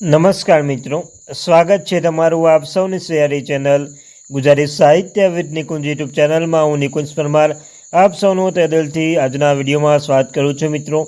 નમસ્કાર મિત્રો, સ્વાગત છે તમારું આપ સૌની સૈયારી ચેનલ ગુજરાતી સાહિત્ય વિદ નિકુંજ યુટ્યુબ ચેનલમાં. હું નિકુંજ પરમાર, આપ સૌનું તે દિલથી આજના વિડીયોમાં સ્વાગત કરું છું મિત્રો.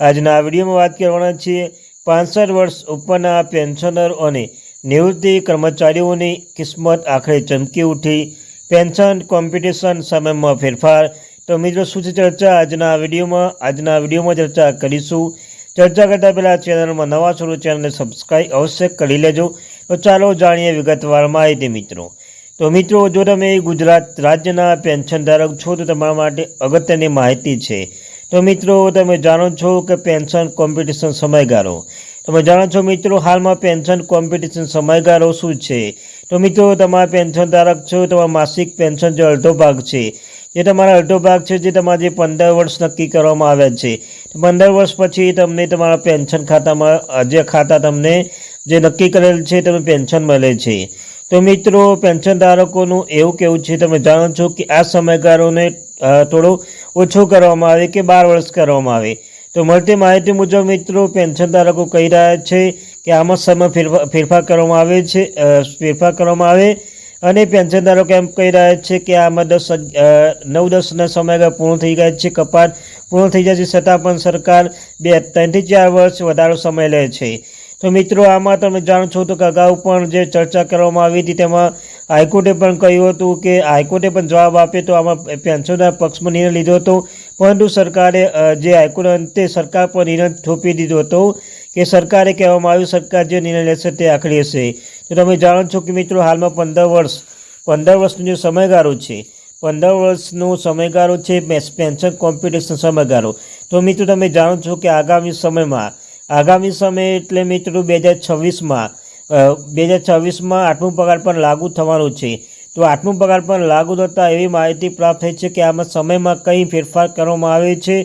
આજના વિડીયોમાં વાત કરવાના છીએ પાંસઠ વર્ષ ઉપરના પેન્શનર અને નિવૃત્તિ કર્મચારીઓની કિસ્મત આખરે ચમકી ઉઠી. પેન્શન કોમ્પિટિશન સમયમાં ફેરફાર. તો મિત્રો, શું છે ચર્ચા? આજના વિડીયોમાં આજના વિડીયોમાં ચર્ચા કરીશું. ચર્ચા કરતા પહેલાં ચેનલમાં નવા છો ચેનલને સબસ્ક્રાઈબ અવશ્ય કરી લેજો. તો ચાલો જાણીએ વિગતવાર માહિતી મિત્રો. તો મિત્રો, જો તમે ગુજરાત રાજ્યના પેન્શન ધારક છો તો તમારા માટે અગત્યની માહિતી છે. તો મિત્રો, તમે જાણો છો કે પેન્શન કોમ્પિટિશન સમયગાળો. તમે જાણો છો મિત્રો, હાલમાં પેન્શન કોમ્પિટિશન સમયગાળો શું છે? તો મિત્રો, તમારા પેન્શન ધારક છો, તમારા માસિક પેન્શન જે અડધો ભાગ છે જે તમારા અડધો ભાગ છે જે તમારા જે પંદર વર્ષ નક્કી કરવામાં આવ્યા છે. પંદર વર્ષ પછી તમને તમારા પેન્શન ખાતામાં, જે ખાતા તમને જે નક્કી કરેલ છે તમને પેન્શન મળે છે. તો મિત્રો, પેન્શન ધારકોનું એવું કેવું છે તમે જાણો છો કે આ સમયગાળોને થોડો ઓછો કરવામાં આવે કે બાર વર્ષ કરવામાં આવે. તો મળતી માહિતી મુજબ મિત્રો, પેન્શન ધારકો કહી રહ્યા છે કે આમાં સમય ફેરફાર ફેરફાર કરવામાં આવે છે ફેરફાર કરવામાં આવે અને પેન્શનદારો કેમ્પ કહી રહ્યા છે કે આમાં દસ નવ દસના સમયગાળા પૂર્ણ થઈ ગયા છે, કપાત પૂર્ણ થઈ જાય છે, છતાં પણ સરકાર બે ત્રણથી ચાર વર્ષ વધારો સમય લે છે. તો મિત્રો, આમાં તમે જાણો છો તો કે અગાઉ પણ જે ચર્ચા કરવામાં આવી હતી, તેમાં હાઈકોર્ટે પણ કહ્યું હતું કે હાઈકોર્ટે પણ જવાબ આપ્યો તો આમાં પેન્શનના પક્ષમાં નિર્ણય લીધો હતો. પરંતુ સરકારે જે હાઈકોર્ટ અંતે સરકાર પર નિર્ણય થોપી દીધો હતો કે સરકારે કહેવામાં આવ્યું, સરકાર જે નિર્ણય લેશે તે આખરી હશે. તો તમે જાણો છો કે મિત્રો હાલમાં પંદર વર્ષ, પંદર વર્ષનો જે સમયગાળો છે, પંદર વર્ષનો સમયગાળો છે પેન્શન કોમ્પિટિશન સમયગાળો. તો મિત્રો તમે જાણો છો કે આગામી સમયમાં, આગામી સમય એટલે મિત્રો બે હજાર છવ્વીસમાં બે હજાર છવ્વીસમાં આઠમું પગાર પણ લાગુ થવાનું છે. તો આઠમું પગાર પણ લાગુ થતાં એવી માહિતી પ્રાપ્ત થઈ છે કે આમાં સમયમાં કંઈ ફેરફાર કરવામાં આવે છે.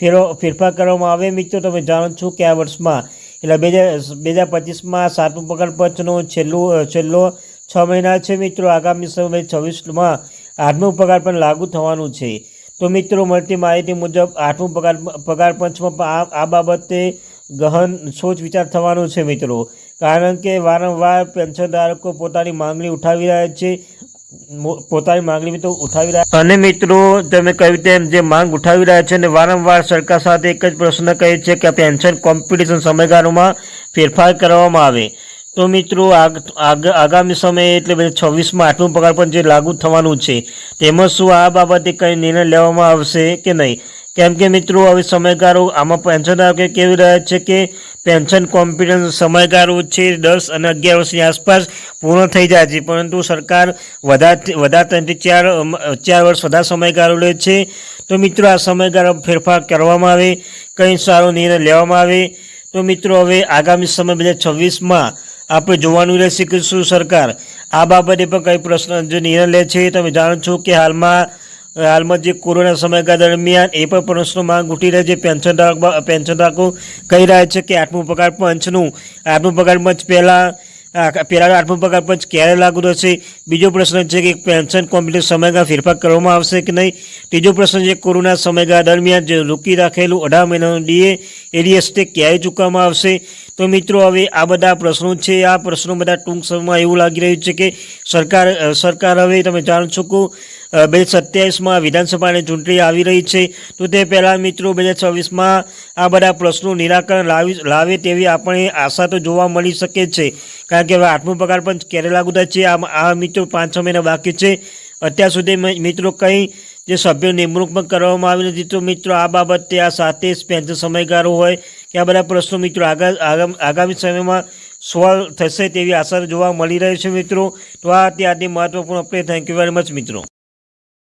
ફેરો, ફેરફાર કરવામાં આવે મિત્રો તમે જાણો છો કે આ વર્ષમાં એટલે બે હજાર બે હજાર પચીસમાં સાતમું પગાર પંચનો છેલ્લું છેલ્લો છ મહિના છે મિત્રો. આગામી સમય છવ્વીસમાં આઠમું પગાર પણ લાગુ થવાનું છે. તો મિત્રો, મળતી માહિતી મુજબ આઠમું પગાર પગાર પંચમાં આ બાબતે ગહન સોચ વિચાર થવાનો છે મિત્રો. કારણ કે વારંવાર પેન્શન ધારકો પોતાની માંગણી ઉઠાવી રહ્યા છે પોતાની માંગણી મિત્રો ઉઠાવી રહ્યા અને મિત્રો, તમે કહ્યું તેમ જે માંગ ઉઠાવી રહ્યા છે અને વારંવાર સરકાર સાથે એક જ પ્રશ્ન કહે છે કે પેન્શન કોમ્પિટિશન સમયગાળામાં ફેરફાર કરવામાં આવે. તો મિત્રો, આગ- આગ- આગામી સમયે એટલે બે છવ્વીસમાં આઠમું પગાર પણ જે લાગુ થવાનું છે, તેમાં શું આ બાબતે કંઈ નિર્ણય લેવામાં આવશે કે નહીં? કેમ કે મિત્રો, હવે સમયગાળો આમાં પેન્શનધારકો કેવી રહ્યા છે કે પેન્શન કોમ્પિટન્સ સમયગાળો છે દસ અને અગિયાર વર્ષની આસપાસ પૂર્ણ થઈ જાય છે. પરંતુ સરકાર વધારે વધારે ત્રણથી ચાર ચાર વર્ષ વધારે સમયગાળો લે છે. તો મિત્રો, આ સમયગાળો ફેરફાર કરવામાં આવે, કંઈ સારો નિર્ણય લેવામાં આવે? તો મિત્રો, હવે આગામી સમય બે હજાર છવ્વીસમાં આપણે જોવાનું રહેશે કે શું સરકાર આ બાબતે પણ કંઈ પ્રશ્ન નિર્ણય લે છે તમે જાણો છો કે હાલમાં હાલમાં જે કોરોના સમયગાળા દરમિયાન એ પણ પ્રશ્નો માંગ ઉઠી રહી છે. પેન્શન પેન્શન ધારકો કહી રહ્યા છે કે આઠમું પગાર પંચનું, આઠમું પગાર પંચ પહેલાં પહેલાં આઠમું પગાર પંચ ક્યારે લાગુ થશે? બીજો પ્રશ્ન છે કે પેન્શન કોમ્પ્યુટર સમયગાળા ફેરફાર કરવામાં આવશે કે નહીં? ત્રીજો પ્રશ્ન છે, કોરોના સમયગાળા દરમિયાન જે રોકી રાખેલું અઢાર મહિનાનું ડીએ, એડીએસ તે ક્યારે ચૂકવવામાં આવશે? તો મિત્રો, હવે આ બધા પ્રશ્નો છે. આ પ્રશ્નો બધા ટૂંક સમયમાં એવું લાગી રહ્યું છે કે સરકાર સરકાર હવે તમે જાણો છો કે બે હજાર સત્યાવીસમાં વિધાનસભાની ચૂંટણી આવી રહી છે. તો તે પહેલાં મિત્રો બે હજાર છવ્વીસમાં આ બધા પ્રશ્નો નિરાકરણ લાવી, લાવે તેવી આપણે આશા તો જોવા મળી શકે છે. કારણ કે હવે આઠમો પગાર પણ ક્યારે લાગુ થાય છે? આ આ મિત્રો પાંચ છ મહિના બાકી છે. અત્યાર સુધી મિત્રો કંઈ જે સભ્યો નિમણૂક પણ કરવામાં આવી નથી. તો મિત્રો આ બાબતે આ સાથે જ પેન્શન સમયગાળો હોય કે આ બધા પ્રશ્નો મિત્રો આગા આગામ- સમયમાં સોલ્વ થશે તેવી આશા જોવા મળી રહી છે મિત્રો. તો આ અત્યારની મહત્વપૂર્ણ update. Thank you very much મિત્રો.